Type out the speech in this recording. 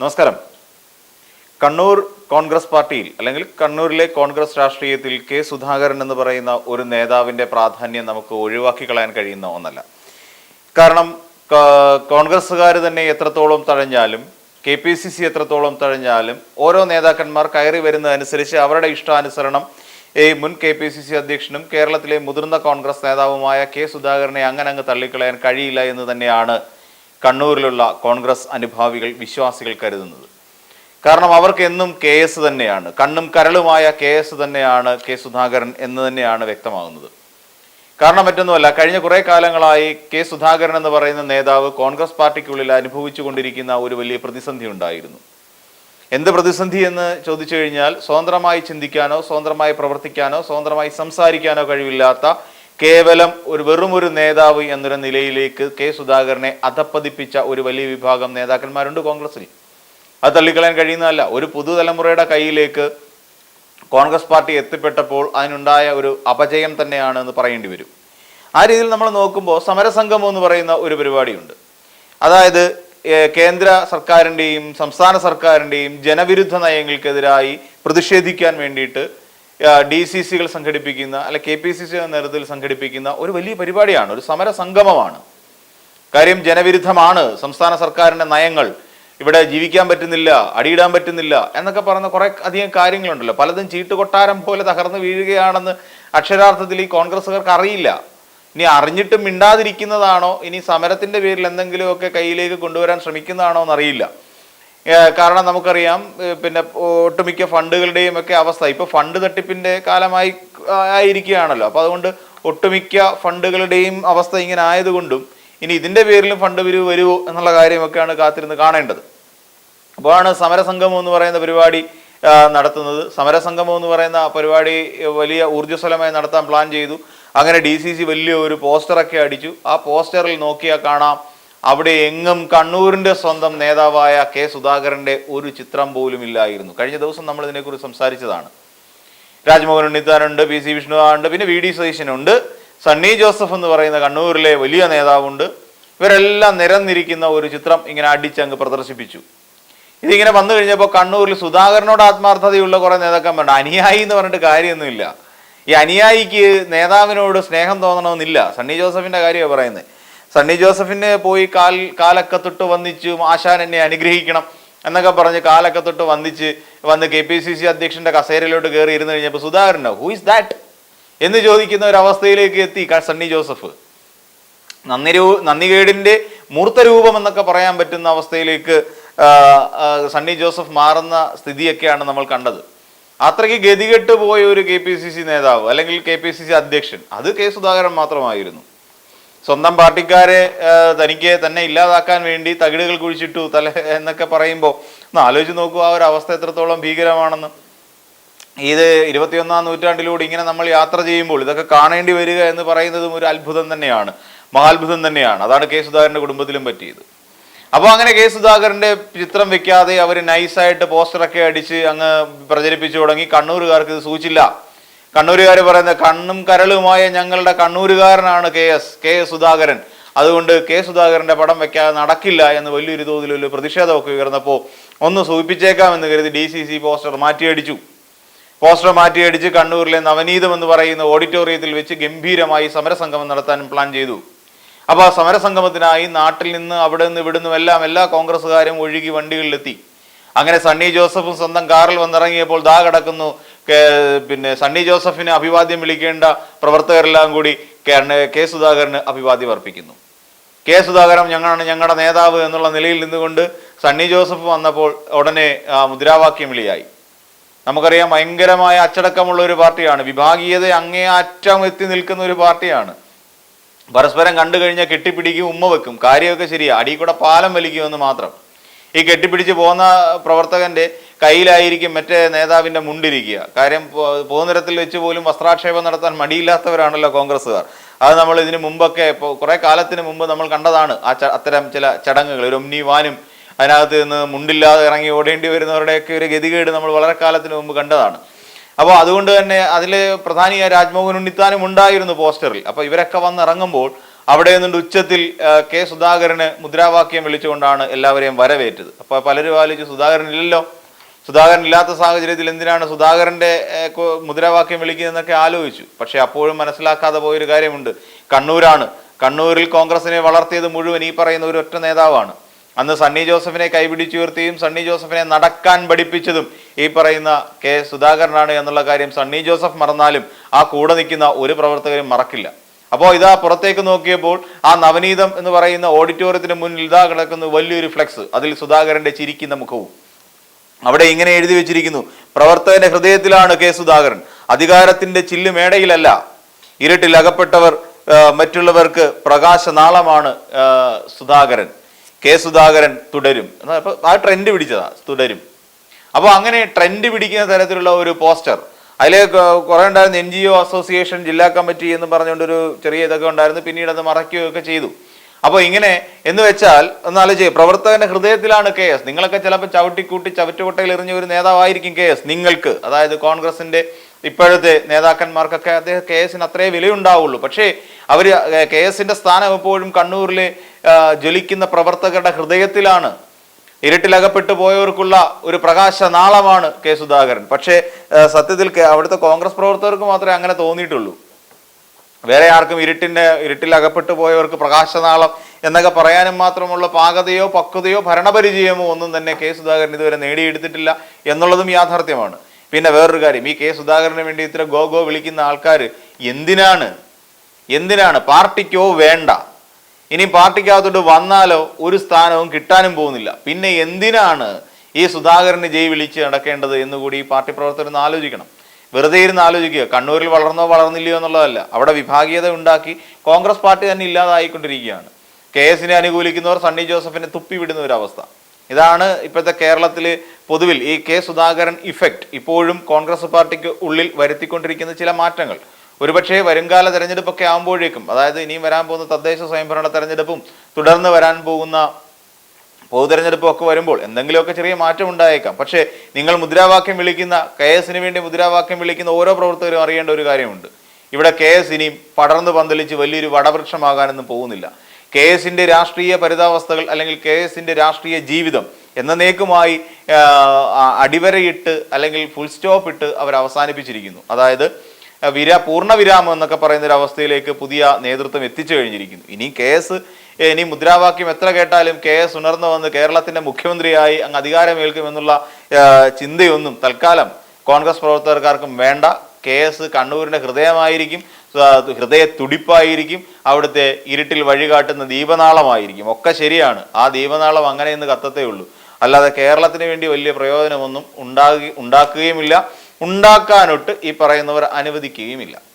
നമസ്കാരം. കണ്ണൂർ കോൺഗ്രസ് പാർട്ടിയിൽ അല്ലെങ്കിൽ കണ്ണൂരിലെ കോൺഗ്രസ് രാഷ്ട്രീയത്തിൽ കെ സുധാകരൻ എന്ന് പറയുന്ന ഒരു നേതാവിന്റെ പ്രാധാന്യം നമുക്ക് ഒഴിവാക്കി കളയാൻ കഴിയുന്ന ഒന്നല്ല. കാരണം കോൺഗ്രസ്സുകാർ തന്നെ എത്രത്തോളം തഴഞ്ഞാലും കെ പി സി സി എത്രത്തോളം തഴഞ്ഞാലും ഓരോ നേതാക്കന്മാർ കയറി വരുന്നതനുസരിച്ച് അവരുടെ ഇഷ്ടാനുസരണം ഈ മുൻ കെ പി സി സി അധ്യക്ഷനും കേരളത്തിലെ മുതിർന്ന കോൺഗ്രസ് നേതാവുമായ കെ സുധാകരനെ അങ്ങനെ അങ്ങ് തള്ളിക്കളയാൻ കഴിയില്ല എന്ന് തന്നെയാണ് കണ്ണൂരിലുള്ള കോൺഗ്രസ് അനുഭാവികൾ വിശ്വാസികൾ കരുതുന്നത്. കാരണം അവർക്ക് എന്നും കെ എസ് തന്നെയാണ്. കണ്ണും കരളുമായ കെ എസ് തന്നെയാണ് കെ സുധാകരൻ എന്ന് തന്നെയാണ് വ്യക്തമാകുന്നത്. കാരണം മറ്റൊന്നുമല്ല കഴിഞ്ഞ കുറേ കാലങ്ങളായി കെ സുധാകരൻ എന്ന് പറയുന്ന നേതാവ് കോൺഗ്രസ് പാർട്ടിക്കുള്ളിൽ അനുഭവിച്ചു കൊണ്ടിരിക്കുന്ന ഒരു വലിയ പ്രതിസന്ധി ഉണ്ടായിരുന്നു. എന്ത് പ്രതിസന്ധി എന്ന് ചോദിച്ചു കഴിഞ്ഞാൽ സ്വതന്ത്രമായി ചിന്തിക്കാനോ സ്വതന്ത്രമായി പ്രവർത്തിക്കാനോ സ്വതന്ത്രമായി സംസാരിക്കാനോ കഴിവില്ലാത്ത കേവലം ഒരു വെറും ഒരു നേതാവ് എന്നൊരു നിലയിലേക്ക് കെ സുധാകരനെ അധപ്പതിപ്പിച്ച ഒരു വലിയ വിഭാഗം നേതാക്കന്മാരുണ്ട് കോൺഗ്രസിൽ അത് തള്ളിക്കളയാൻ കഴിയുന്നതല്ല. ഒരു പുതുതലമുറയുടെ കയ്യിലേക്ക് കോൺഗ്രസ് പാർട്ടി എത്തിപ്പെട്ടപ്പോൾ അതിനുണ്ടായ ഒരു അപജയം തന്നെയാണ് എന്ന് പറയേണ്ടി വരും. ആ രീതിയിൽ നമ്മൾ നോക്കുമ്പോൾ സമരസംഗമം എന്ന് പറയുന്ന ഒരു പരിപാടിയുണ്ട്. അതായത് കേന്ദ്ര സർക്കാരിന്റെയും സംസ്ഥാന സർക്കാരിന്റെയും ജനവിരുദ്ധ നയങ്ങൾക്കെതിരായി പ്രതിഷേധിക്കാൻ വേണ്ടിയിട്ട് ഡി സി സികൾ സംഘടിപ്പിക്കുന്ന അല്ലെ കെ പി സി സി നേതൃത്വത്തിൽ സംഘടിപ്പിക്കുന്ന ഒരു വലിയ പരിപാടിയാണ് ഒരു സമര സംഗമമാണ്. കാര്യം ജനവിരുദ്ധമാണ് സംസ്ഥാന സർക്കാരിന്റെ നയങ്ങൾ ഇവിടെ ജീവിക്കാൻ പറ്റുന്നില്ല അടിയിടാൻ പറ്റുന്നില്ല എന്നൊക്കെ പറഞ്ഞ കുറെ അധികം കാര്യങ്ങളുണ്ടല്ലോ. പലതും ചീട്ടുകൊട്ടാരം പോലെ തകർന്നു വീഴുകയാണെന്ന് അക്ഷരാർത്ഥത്തിൽ ഈ കോൺഗ്രസ്സുകാർക്ക് അറിയില്ല. ഇനി അറിഞ്ഞിട്ടും മിണ്ടാതിരിക്കുന്നതാണോ? ഇനി സമരത്തിന്റെ പേരിൽ എന്തെങ്കിലുമൊക്കെ കയ്യിലേക്ക് കൊണ്ടുവരാൻ ശ്രമിക്കുന്നതാണോ എന്നറിയില്ല. കാരണം നമുക്കറിയാം പിന്നെ ഒട്ടുമിക്ക ഫണ്ടുകളുടെയും ഒക്കെ അവസ്ഥ. ഇപ്പൊ ഫണ്ട് തട്ടിപ്പിന്റെ കാലമായി ആയിരിക്കുകയാണല്ലോ. അപ്പൊ അതുകൊണ്ട് ഒട്ടുമിക്ക ഫണ്ടുകളുടെയും അവസ്ഥ ഇങ്ങനെ ആയതുകൊണ്ടും ഇനി ഇതിന്റെ പേരിലും ഫണ്ട് പിരിവ് വരുമോ എന്നുള്ള കാര്യമൊക്കെയാണ് കാത്തിരുന്ന് കാണേണ്ടത്. അപ്പോഴാണ് സമരസംഗമം എന്ന് പറയുന്ന പരിപാടി നടത്തുന്നത്. സമരസംഗമം എന്ന് പറയുന്ന പരിപാടി വലിയ ഊർജസ്വലമായി നടത്താൻ പ്ലാൻ ചെയ്തു. അങ്ങനെ ഡി വലിയ ഒരു പോസ്റ്ററൊക്കെ അടിച്ചു. ആ പോസ്റ്ററിൽ നോക്കിയാൽ കാണാം അവിടെ എങ്ങും കണ്ണൂരിന്റെ സ്വന്തം നേതാവായ കെ സുധാകരന്റെ ഒരു ചിത്രം പോലും ഇല്ലായിരുന്നു. കഴിഞ്ഞ ദിവസം നമ്മൾ ഇതിനെക്കുറിച്ച് സംസാരിച്ചതാണ്. രാജ്മോഹൻ ഉണ്ണിത്താനുണ്ട് പി സി വിഷ്ണുവാണ്ട് പിന്നെ വി ഡി സതീശനുണ്ട് സണ്ണി ജോസഫ് എന്ന് പറയുന്ന കണ്ണൂരിലെ വലിയ നേതാവുണ്ട്. ഇവരെല്ലാം നിരന്നിരിക്കുന്ന ഒരു ചിത്രം ഇങ്ങനെ അടിച്ചങ്ങ് പ്രദർശിപ്പിച്ചു. ഇതിങ്ങനെ വന്നു കഴിഞ്ഞപ്പോൾ കണ്ണൂരിൽ സുധാകരനോട് ആത്മാർത്ഥതയുള്ള കുറേ നേതാക്കന്മാരുണ്ട്. അനുയായി എന്ന് പറഞ്ഞിട്ട് കാര്യമൊന്നുമില്ല. ഈ അനുയായിക്ക് നേതാവിനോട് സ്നേഹം തോന്നണമെന്നില്ല. സണ്ണി ജോസഫിന്റെ കാര്യമാണ് പറയുന്നത്. സണ്ണി ജോസഫിന് പോയി കാൽ കാലൊക്കെ തൊട്ട് വന്നിച്ചു ആശാൻ എന്നെ അനുഗ്രഹിക്കണം എന്നൊക്കെ പറഞ്ഞ് കാലൊക്കെ തൊട്ട് വന്നിച്ച് വന്ന് കെ പി സി സി അധ്യക്ഷന്റെ കസേരയിലോട്ട് കയറി ഇരുന്ന് കഴിഞ്ഞപ്പോൾ സുധാകരനോ ഹൂ ഇസ് ദാറ്റ് എന്ന് ചോദിക്കുന്ന ഒരു അവസ്ഥയിലേക്ക് എത്തി സണ്ണി ജോസഫ്. നന്ദി രൂ നന്ദികേടിന്റെ മൂർത്ത രൂപം എന്നൊക്കെ പറയാൻ പറ്റുന്ന അവസ്ഥയിലേക്ക് സണ്ണി ജോസഫ് മാറുന്ന സ്ഥിതിയൊക്കെയാണ് നമ്മൾ കണ്ടത്. അത്രയ്ക്ക് ഗതികെട്ട് പോയ ഒരു കെ പി സി സി നേതാവ് അല്ലെങ്കിൽ കെ പി സി സി അധ്യക്ഷൻ അത് കെ സുധാകരൻ മാത്രമായിരുന്നു. സ്വന്തം പാർട്ടിക്കാരെ തനിക്ക് തന്നെ ഇല്ലാതാക്കാൻ വേണ്ടി തകിടുകൾ കുഴിച്ചിട്ടു തല എന്നൊക്കെ പറയുമ്പോൾ ഒന്ന് ആലോചിച്ച് നോക്കുക ആ ഒരു അവസ്ഥ എത്രത്തോളം ഭീകരമാണെന്ന്. ഇത് ഇരുപത്തിയൊന്നാം നൂറ്റാണ്ടിലൂടെ ഇങ്ങനെ നമ്മൾ യാത്ര ചെയ്യുമ്പോൾ ഇതൊക്കെ കാണേണ്ടി വരിക എന്ന് പറയുന്നതും ഒരു അത്ഭുതം തന്നെയാണ്. മഹാത്ഭുതം തന്നെയാണ്. അതാണ് കെ സുധാകരന്റെ കുടുംബത്തിലും പറ്റിയത്. അപ്പോൾ അങ്ങനെ കെ സുധാകരന്റെ ചിത്രം വെക്കാതെ അവർ നൈസായിട്ട് പോസ്റ്ററൊക്കെ അടിച്ച് അങ്ങ് പ്രചരിപ്പിച്ചു തുടങ്ങി. കണ്ണൂരുകാർക്ക് ഇത് സൂചിച്ചില്ല. കണ്ണൂരുകാർ പറയുന്നത് കണ്ണും കരളുമായ ഞങ്ങളുടെ കണ്ണൂരുകാരനാണ് K S K S Sudhakaran. അതുകൊണ്ട് കെ സുധാകരന്റെ പടം വെക്കാതെ നടക്കില്ല എന്ന് വലിയൊരു തോതിലൊരു പ്രതിഷേധമൊക്കെ ഉയർന്നപ്പോൾ ഒന്ന് സൂചിപ്പിച്ചേക്കാം എന്ന് കരുതി ഡി സി സി പോസ്റ്റർ മാറ്റിയടിച്ചു. പോസ്റ്റർ മാറ്റിയടിച്ച് കണ്ണൂരിലെ നവനീതം എന്ന് പറയുന്ന ഓഡിറ്റോറിയത്തിൽ വെച്ച് ഗംഭീരമായി സമരസംഗമം നടത്താനും പ്ലാൻ ചെയ്തു. അപ്പോൾ ആ സമരസംഗമത്തിനായി നാട്ടിൽ നിന്ന് അവിടെ നിന്ന് ഇവിടുന്നും എല്ലാം എല്ലാ കോൺഗ്രസ്സുകാരും ഒഴുകി വണ്ടികളിലെത്തി. അങ്ങനെ സണ്ണി ജോസഫും സ്വന്തം കാറിൽ വന്നിറങ്ങിയപ്പോൾ ദാ കിടക്കുന്നു പിന്നെ സണ്ണി ജോസഫിന് അഭിവാദ്യം വിളിക്കേണ്ട പ്രവർത്തകരെല്ലാം കൂടി കെ- സുധാകരന് അഭിവാദ്യം അർപ്പിക്കുന്നു. കെ സുധാകരൻ ഞങ്ങളാണ് ഞങ്ങളുടെ നേതാവ് എന്നുള്ള നിലയിൽ നിന്നുകൊണ്ട് സണ്ണി ജോസഫ് വന്നപ്പോൾ ഉടനെ മുദ്രാവാക്യം വിളിയായി. നമുക്കറിയാം ഭയങ്കരമായ അച്ചടക്കമുള്ള ഒരു പാർട്ടിയാണ്. വിഭാഗീയത അങ്ങേ അറ്റം എത്തി നിൽക്കുന്ന ഒരു പാർട്ടിയാണ്. പരസ്പരം കണ്ടു കഴിഞ്ഞാൽ കെട്ടിപ്പിടിക്കും ഉമ്മ വെക്കും. കാര്യമൊക്കെ ശരിയാ. അടിയിൽ കൂടെ പാലം വലിക്കുമെന്ന് മാത്രം. ഈ കെട്ടിപ്പിടിച്ച് പോകുന്ന പ്രവർത്തകന്റെ കയ്യിലായിരിക്കും മറ്റേ നേതാവിന്റെ മുണ്ടിരിക്കുക. കാര്യം പൊതുനിരത്തിൽ വെച്ച് പോലും വസ്ത്രാക്ഷേപം നടത്താൻ മടിയില്ലാത്തവരാണല്ലോ കോൺഗ്രസ്സുകാർ. അത് നമ്മൾ ഇതിനു മുമ്പൊക്കെ ഇപ്പോൾ കുറെ കാലത്തിന് മുമ്പ് നമ്മൾ കണ്ടതാണ്. ആ അത്തരം ചില ചടങ്ങുകൾ. ഒരു ഒമ്നി വാനും അതിനകത്ത് നിന്ന് മുണ്ടില്ലാതെ ഇറങ്ങി ഓടേണ്ടി വരുന്നവരുടെയൊക്കെ ഒരു ഗതികേട് നമ്മൾ വളരെ കാലത്തിന് മുമ്പ് കണ്ടതാണ്. അപ്പോൾ അതുകൊണ്ട് തന്നെ അതിൽ പ്രധാനിയായ രാജ്മോഹൻ ഉണ്ണിത്താനും ഉണ്ടായിരുന്നു പോസ്റ്ററിൽ. അപ്പോൾ ഇവരൊക്കെ വന്നിറങ്ങുമ്പോൾ അവിടെ നിന്നുണ്ട് ഉച്ചത്തിൽ കെ സുധാകരന് മുദ്രാവാക്യം വിളിച്ചുകൊണ്ടാണ് എല്ലാവരെയും വരവേറ്റത്. അപ്പോൾ പലരും ആലോചിച്ച് സുധാകരൻ ഇല്ലല്ലോ. സുധാകരൻ ഇല്ലാത്ത സാഹചര്യത്തിൽ എന്തിനാണ് സുധാകരന്റെ മുദ്രാവാക്യം വിളിക്കുന്നതെന്നൊക്കെ ആലോചിച്ചു. പക്ഷേ അപ്പോഴും മനസ്സിലാക്കാതെ പോയൊരു കാര്യമുണ്ട്. കണ്ണൂരാണ്. കണ്ണൂരിൽ കോൺഗ്രസിനെ വളർത്തിയത് മുഴുവൻ ഈ പറയുന്ന ഒരു ഒറ്റ നേതാവാണ്. അന്ന് സണ്ണി ജോസഫിനെ കൈപിടിച്ചുയർത്തിയും സണ്ണി ജോസഫിനെ നടക്കാൻ പഠിപ്പിച്ചതും ഈ പറയുന്ന കെ സുധാകരനാണ് എന്നുള്ള കാര്യം സണ്ണി ജോസഫ് മറന്നാലും ആ കൂടെ നിൽക്കുന്ന ഒരു പ്രവർത്തകരും മറക്കില്ല. അപ്പോൾ ഇതാ പുറത്തേക്ക് നോക്കിയപ്പോൾ ആ നവനീതം എന്ന് പറയുന്ന ഓഡിറ്റോറിയത്തിന് മുന്നിൽ ഇതാ കിടക്കുന്ന വലിയൊരു ഫ്ലെക്സ്. അതിൽ സുധാകരന്റെ ചിരിക്കുന്ന മുഖവും. അവിടെ ഇങ്ങനെ എഴുതി വെച്ചിരിക്കുന്നു പ്രവർത്തകന്റെ ഹൃദയത്തിലാണ് കെ. സുധാകരൻ. അധികാരത്തിന്റെ ചില്ല് മേടയിലല്ല. ഇരുട്ടിൽ അകപ്പെട്ടവർ മറ്റുള്ളവർക്ക് പ്രകാശനാളമാണ് സുധാകരൻ. കെ. സുധാകരൻ തുടരും. ആ ട്രെൻഡ് പിടിച്ചതാ തുടരും. അപ്പോൾ അങ്ങനെ ട്രെൻഡ് പിടിക്കുന്ന തരത്തിലുള്ള ഒരു പോസ്റ്റർ. അതിൽ കുറെ ഉണ്ടായിരുന്നു എൻ ജി ഒ അസോസിയേഷൻ ജില്ലാ കമ്മിറ്റി എന്ന് പറഞ്ഞുകൊണ്ട് ഒരു ചെറിയ ഇതൊക്കെ ഉണ്ടായിരുന്നു. പിന്നീട് അത് മറയ്ക്കുകയൊക്കെ ചെയ്തു. അപ്പോൾ ഇങ്ങനെ എന്ന് വെച്ചാൽ ഒന്നാലോചിച്ച് പ്രവർത്തകന്റെ ഹൃദയത്തിലാണ് കെ എസ്. നിങ്ങളൊക്കെ ചിലപ്പോൾ ചവിട്ടിക്കൂട്ടി ചവിറ്റുകൊട്ടയിൽ എറിഞ്ഞ ഒരു നേതാവായിരിക്കും കെ എസ് നിങ്ങൾക്ക്. അതായത് കോൺഗ്രസിന്റെ ഇപ്പോഴത്തെ നേതാക്കന്മാർക്കൊക്കെ അദ്ദേഹം കെ എസിന് അത്രേ വിലയുണ്ടാവുള്ളൂ. പക്ഷേ അവർ കെ എസിന്റെ സ്ഥാനം എപ്പോഴും കണ്ണൂരിലെ ജ്വലിക്കുന്ന പ്രവർത്തകരുടെ ഹൃദയത്തിലാണ്. ഇരുട്ടിലകപ്പെട്ടു പോയവർക്കുള്ള ഒരു പ്രകാശ നാളമാണ് കെ സുധാകരൻ. പക്ഷേ സത്യത്തിൽ അവിടുത്തെ കോൺഗ്രസ് പ്രവർത്തകർക്ക് മാത്രമേ അങ്ങനെ തോന്നിയിട്ടുള്ളൂ. വേറെ ആർക്കും ഇരുട്ടിന്റെ ഇരുട്ടിൽ അകപ്പെട്ടു പോയവർക്ക് പ്രകാശനാളം എന്നൊക്കെ പറയാനും മാത്രമുള്ള പാകതയോ പക്വതയോ ഭരണപരിചയമോ ഒന്നും തന്നെ കെ സുധാകരൻ ഇതുവരെ നേടിയെടുത്തിട്ടില്ല എന്നുള്ളതും യാഥാർത്ഥ്യമാണ്. പിന്നെ വേറൊരു കാര്യം ഈ കെ സുധാകരന് വേണ്ടി ഇത്ര ഗോ ഗോ വിളിക്കുന്ന ആൾക്കാർ എന്തിനാണ്? എന്തിനാണ്? പാർട്ടിക്കോ വേണ്ട. ഇനി പാർട്ടിക്കകത്തോട്ട് വന്നാലോ ഒരു സ്ഥാനവും കിട്ടാനും പോകുന്നില്ല. പിന്നെ എന്തിനാണ് ഈ സുധാകരന് ജയ് വിളിച്ച് നടക്കേണ്ടത് എന്നുകൂടി ഈ പാർട്ടി പ്രവർത്തകർ ആലോചിക്കണം. വെറുതെ ഇരുന്ന് ആലോചിക്കുക കണ്ണൂരിൽ വളർന്നോ വളർന്നില്ലയോ എന്നുള്ളതല്ല. അവിടെ വിഭാഗീയത ഉണ്ടാക്കി കോൺഗ്രസ് പാർട്ടി തന്നെ ഇല്ലാതായിക്കൊണ്ടിരിക്കുകയാണ്. കെ എസിനെ അനുകൂലിക്കുന്നവർ സണ്ണി ജോസഫിനെ തുപ്പിവിടുന്ന ഒരു അവസ്ഥ. ഇതാണ് ഇപ്പോഴത്തെ കേരളത്തിൽ പൊതുവിൽ ഈ കെ സുധാകരൻ ഇഫക്റ്റ് ഇപ്പോഴും കോൺഗ്രസ് പാർട്ടിക്ക് ഉള്ളിൽ വരുത്തിക്കൊണ്ടിരിക്കുന്ന ചില മാറ്റങ്ങൾ. ഒരുപക്ഷേ വരുംകാല തെരഞ്ഞെടുപ്പൊക്കെ ആകുമ്പോഴേക്കും അതായത് ഇനിയും വരാൻ പോകുന്ന തദ്ദേശ സ്വയംഭരണ തെരഞ്ഞെടുപ്പും തുടർന്ന് വരാൻ പോകുന്ന പൊതുതെരഞ്ഞെടുപ്പും ഒക്കെ വരുമ്പോൾ എന്തെങ്കിലുമൊക്കെ ചെറിയ മാറ്റം ഉണ്ടായേക്കാം. പക്ഷേ നിങ്ങൾ മുദ്രാവാക്യം വിളിക്കുന്ന കെ എസിന് വേണ്ടി മുദ്രാവാക്യം വിളിക്കുന്ന ഓരോ പ്രവർത്തകരും അറിയേണ്ട ഒരു കാര്യമുണ്ട്. ഇവിടെ കെ എസ് ഇനിയും പടർന്നു പന്തലിച്ച് വലിയൊരു വടവൃക്ഷമാകാനൊന്നും പോകുന്നില്ല. കെ എസിന്റെ രാഷ്ട്രീയ പരിതാവസ്ഥകൾ അല്ലെങ്കിൽ കെ എസിന്റെ രാഷ്ട്രീയ ജീവിതം എന്നേക്കുമായി ആ, ആ, അടിവരയിട്ട് അല്ലെങ്കിൽ ഫുൾ സ്റ്റോപ്പ് ഇട്ട് അവർ അവസാനിപ്പിച്ചിരിക്കുന്നു. അതായത് വിര വിരാ പൂർണ വിരാമം എന്നൊക്കെ പറയുന്ന ഒരു അവസ്ഥയിലേക്ക് പുതിയ നേതൃത്വം എത്തിച്ചു കഴിഞ്ഞിരിക്കുന്നു. ഇനി കെ എസ് ഇനി മുദ്രാവാക്യം എത്ര കേട്ടാലും കെ എസ് ഉണർന്നു വന്ന് കേരളത്തിന്റെ മുഖ്യമന്ത്രിയായി അങ്ങ് അധികാരമേൽക്കുമെന്നുള്ള ചിന്തയൊന്നും തൽക്കാലം കോൺഗ്രസ് പ്രവർത്തകർക്കാർക്കും വേണ്ട. കെ എസ് കണ്ണൂരിന്റെ ഹൃദയമായിരിക്കും ഹൃദയ തുടിപ്പായിരിക്കും അവിടുത്തെ ഇരുട്ടിൽ വഴികാട്ടുന്ന ദീപനാളമായിരിക്കും. ഒക്കെ ശരിയാണ്. ആ ദീപനാളം അങ്ങനെ ഇന്ന് കത്തത്തേ ഉള്ളൂ. അല്ലാതെ കേരളത്തിന് വേണ്ടി വലിയ പ്രയോജനമൊന്നും ഉണ്ടാകി ഉണ്ടാക്കുകയുമില്ല. ഉണ്ടാക്കാനൊട്ട് ഈ പറയുന്നവർ അനുവദിക്കുകയുമില്ല.